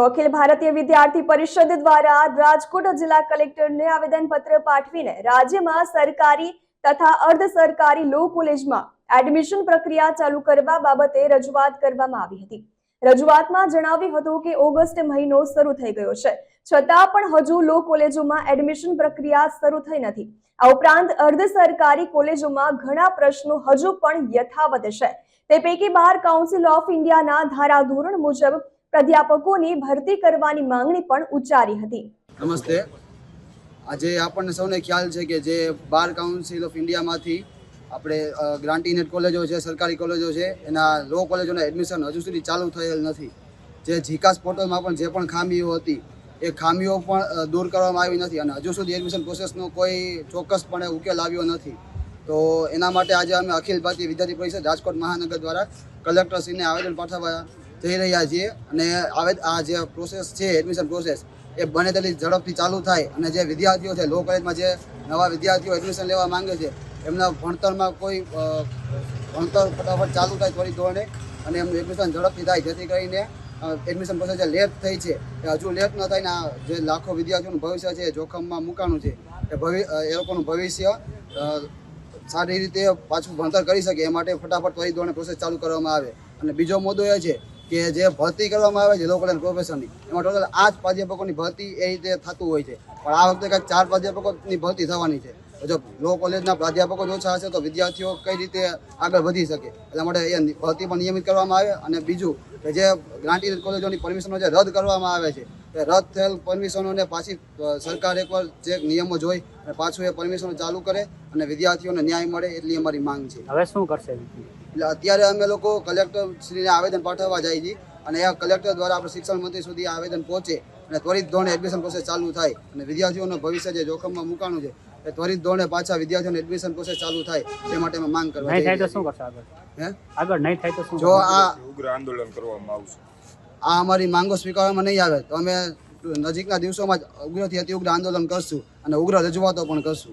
તો અખિલ ભારતીય વિદ્યાર્થી પરિષદ દ્વારા રાજકોટ જિલ્લા કલેક્ટરને આવેદનપત્ર પાઠવીને રાજ્યમાં સરકારી તથા અર્ધ સરકારી લો કોલેજમાં એડમિશન પ્રક્રિયા ચાલુ કરવા બાબતે રજૂઆત કરવામાં આવી હતી. રજૂઆતમાં જણાવ્યું હતું કે ઓગસ્ટ મહિનો શરૂ થઈ ગયો છે. છતાં પણ હજુ લો કોલેજોમાં એડમિશન પ્રક્રિયા શરૂ થઈ નથી. આ ઉપરાંત અર્ધ સરકારી કોલેજોમાં ઘણા પ્રશ્નો હજુ પણ યથાવત છે. તે પૈકી બાર કાઉન્સિલ ઓફ ઇન્ડિયાના ધારાધોરણ મુજબ પ્રાધ્યાપકોની ભરતી કરવાની માંગણી પણ ઉચ્ચારી હતી. નમસ્તે. આજે આપણને સૌને ખ્યાલ છે કે જે બાર કાઉન્સિલ ઓફ ઇન્ડિયામાંથી આપણે ગ્રાન્ટીનેટ કોલેજો છે, સરકારી કોલેજો છે, એના લો કોલેજોના એડમિશન હજુ સુધી ચાલુ થયેલ નથી. જે જીકાસ પોર્ટલમાં પણ જે પણ ખામીઓ હતી, એ ખામીઓ પણ દૂર કરવામાં આવી નથી અને હજુ સુધી એડમિશન પ્રોસેસનો કોઈ ચોક્કસપણે ઉકેલ આવ્યો નથી. તો એના માટે આજે અમે અખિલ ભારતીય વિદ્યાર્થી પરિષદ રાજકોટ મહાનગર દ્વારા કલેક્ટરશ્રીને આવેદન પાઠવવા જઈ રહ્યા છીએ અને આવે આ જે પ્રોસેસ છે એડમિશન પ્રોસેસ એ બને તેટલી ઝડપથી ચાલુ થાય અને જે વિદ્યાર્થીઓ છે લો કોલેજમાં જે નવા વિદ્યાર્થીઓ એડમિશન લેવા માંગે છે, એમના ભણતરમાં કોઈ ભણતર ફટાફટ ચાલુ થાય થોડી ધોરણે અને એમનું એડમિશન ઝડપથી થાય. જેથી કરીને એડમિશન પ્રોસેસ જે લેટ થઈ છે, એ હજુ લેટ ન થાય ને આ જે લાખો વિદ્યાર્થીઓનું ભવિષ્ય છે, એ જોખમમાં મૂકાણું છે. એ ભવિ એ લોકોનું ભવિષ્ય સારી રીતે પાછું ભણતર કરી શકે, એ માટે ફટાફટ ત્વરિત ધોરણે પ્રોસેસ ચાલુ કરવામાં આવે. અને બીજો મુદ્દો એ છે કે જે ભરતી કરવામાં આવે છે લો કોલેજ પ્રોફેશનની એમાં ટોટલ આઠ પ્રાધ્યાપકોની ભરતી એ રીતે થતું હોય છે. પણ આ વખતે કંઈક ચાર પ્રાધ્યાપકોની ભરતી થવાની છે. જો લો કોલેજના પ્રાધ્યાપકો જ ઓછા હશે, તો વિદ્યાર્થીઓ કઈ રીતે આગળ વધી શકે? એટલા માટે એ ભરતી પણ નિયમિત કરવામાં આવે અને બીજું કે જે ગ્રાન્ટી કોલેજોની પરમિશનો જે રદ કરવામાં આવે છે રદ થયેલ પરમિશનોને પાછી સરકાર એકવાર જે નિયમો જોઈ અને પાછું એ પરમિશનો ચાલુ કરે અને વિદ્યાર્થીઓને ન્યાય મળે એટલી અમારી માંગ છે. હવે શું કરશે એટલે અત્યારે અમે લોકો કલેક્ટર શ્રીને આવેદન પાઠવવા જાય છીએ અને એ કલેક્ટર દ્વારા આપણે શિક્ષણ મંત્રી સુધી આવેદન પહોંચે અને ત્વરિત ધોરણે એડમિશન પ્રોસેસ ચાલુ થાય અને વિદ્યાર્થીઓનું ભવિષ્ય જે જોખમમાં મુકાણું છે એ ત્વરિત ધોરણે પાછા વિદ્યાર્થીઓને એડમિશન પ્રોસેસ ચાલુ થાય તે માટે અમે માંગ કરવા નહીં થાય તો શું કરશે આગળ? હે? આગળ નહીં થાય તો શું જો આ ઉગ્ર આંદોલન કરવામાં આવશે. આ અમારી માંગો સ્વીકારવામાં નહીં આવે. તો અમે નજીકના દિવસોમાં જ ઉગ્રથી અતિ ઉગ્ર આંદોલન કરશું અને ઉગ્ર રજૂઆતો પણ કરશું.